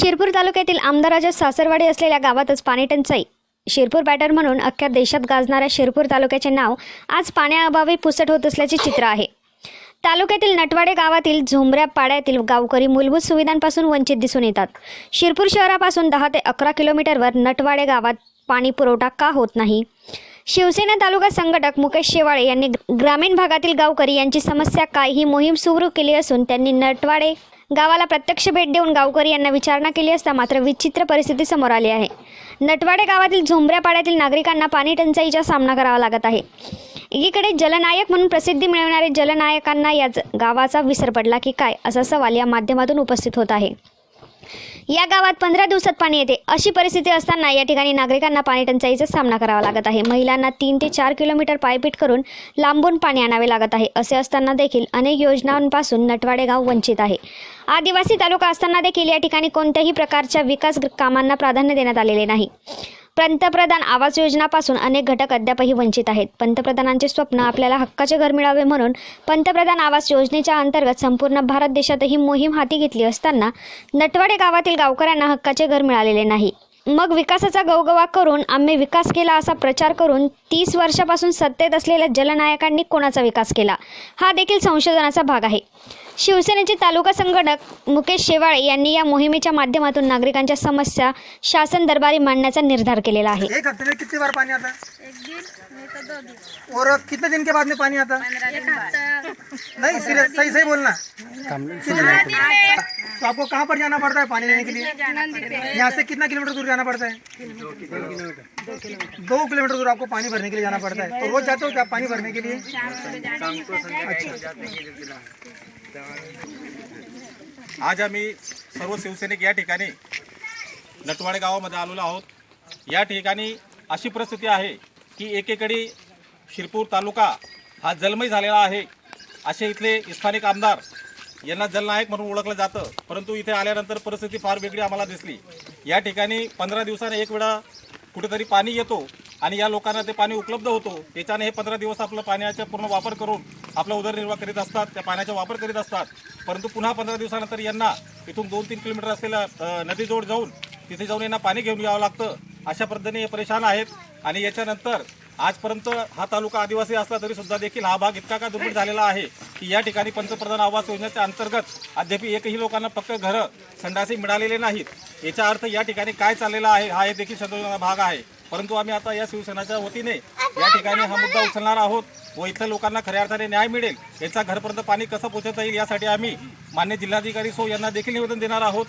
शिरपूर तालुक्यातील आमदाराच्या सासरवाडी असलेल्या गावातच पाणी टंचाई. शिरपूर बॅटर म्हणून अख्ख्या देशात गाजणाऱ्या शिरपूर तालुक्याचे नाव आज पाण्याअभावी पुसट होत असल्याचे चित्र आहे. तालुक्यातील नटवाडे गावातील झोंबऱ्या पाड्यातील गावकरी मूलभूत सुविधांपासून वंचित दिसून येतात. शिरपूर शहरापासून दहा ते अकरा किलोमीटरवर नटवाडे गावात पाणी पुरवठा का होत नाही? शिवसेना तालुका संघटक मुकेश शेवाळे यांनी ग्रामीण भागातील गावकरी यांची समस्या काय ही मोहीम सुरू केली असून त्यांनी नटवाडे गावाला प्रत्यक्ष भेट देऊन गावकरी यांना विचारणा केली असता मात्र विचित्र परिस्थिती समोर आली आहे. नटवाडे गावातील झोंबऱ्या पाड्यातील नागरिकांना पाणी टंचाईचा सामना करावा लागत आहे. एकीकडे जलनायक म्हणून प्रसिद्धी मिळवणारे जलनायकांना या गावाचा विसर पडला की काय असा सवाल या माध्यमातून उपस्थित होत आहे. या गावात पंधरा दिवसात पाणी येते. अशी परिस्थिती असताना या ठिकाणी नागरिकांना पाणी टंचाईचा सामना करावा लागत आहे. महिलांना तीन ते चार किलोमीटर पायपीट करून लांबून पाणी आणावे लागत आहे. असे असताना देखील अनेक योजनांपासून नटवाडे गाव वंचित आहे. आदिवासी तालुका असताना देखील या ठिकाणी कोणत्याही प्रकारच्या विकास कामांना प्राधान्य देण्यात आलेले नाही. पंतप्रधान आवास योजनापासून अनेक घटक अद्यापही वंचित आहेत. पंतप्रधानांचे स्वप्न आपल्याला हक्काचे घर मिळावे म्हणून पंतप्रधान आवास योजनेच्या अंतर्गत संपूर्ण भारत देशात ही मोहीम हाती घेतली असताना नटवाडे गावातील गावकऱ्यांना हक्काचे घर मिळालेले नाही. मग विकासाचा गवगवा करून आम्ही विकास केला असा प्रचार करून तीस वर्षापासून सत्तेत असलेल्या जलनायकांनी कोणाचा विकास केला? हा देखील संशोधनाचा भाग आहे. शिवसेनेचे तालुका संघटक मुकेश शेवाळे यांनी या मोहिमेच्या माध्यमातून नागरिकांच्या समस्या शासन दरबारी मांडण्याचा निर्धार केलेला आहे. एक हफ्ते में कितनी बार पानी आता? है एक दिन नहीं तो दो दिन और कितने दिन के बाद में पानी आता? है नहीं सिर्फ सही सही बोलना तो आपको कहाँ पर जाना पड़ता है पानी लेने के लिए? यहाँ से कितना किलोमीटर दूर जाना पड़ता है? दो किलोमीटर दूर आपको पानी भरने के लिए जाना पड़ता है। तो रोज जाते हो क्या पानी भरने के लिए? आज आम्ही सर्व शिवसैनिक या ठिकाणी नटवाडे गावामध्ये आलेलो आहोत. या ठिकाणी अशी परिस्थिती आहे की एकेकडे शिरपूर तालुका हा जलमय झालेला आहे. असे इथले स्थानिक आमदार यांना जलनायक म्हणून ओळखलं जातं. परंतु इथे आल्यानंतर परिस्थिती फार वेगळी आम्हाला दिसली. या ठिकाणी पंधरा दिवसाने एक वेळा कुठेतरी पाणी येतो. आणि या लोकांना ते पाणी उपलब्ध होतो. त्याच्याने हे पंधरा दिवस आपलं पाण्याचा पूर्ण वापर करून आपला उदरनिर्वाह करीत असतात त्या पाण्याचा वापर करीत असतात. परंतु पुन्हा पंधरा दिवसानंतर यांना इथून दोन तीन किलोमीटर असलेल्या अ, नदीजवळ जाऊन तिथे जाऊन यांना पाणी घेऊन यावं लागतं. अशा पद्धतीने हे परेशान आहेत. आणि याच्यानंतर आजपर्यंत हा तालुका आदिवासी असला तरी सुद्धा देखील हा भाग इतका का दुर्बळ झालेला आहे की या ठिकाणी पंतप्रधान आवास योजनेच्या अंतर्गत अद्याप एकही लोकांना पक्क घरं संडासी मिळालेले नाहीत. याचा अर्थ या ठिकाणी काय चाललेला आहे हा हे देखील संतोषजनक भाग आहे. परंतु आम्ही आता या शिवसेनाच्या वतीने या ठिकाणी हा मुद्दा उचलणार आहोत व इथल्या लोकांना खऱ्या अर्थाने न्याय मिळेल याचा घरपर्यंत पाणी कसं पोहोचवता येईल यासाठी आम्ही मान्य जिल्हाधिकारी सो यांना देखील निवेदन देणार आहोत.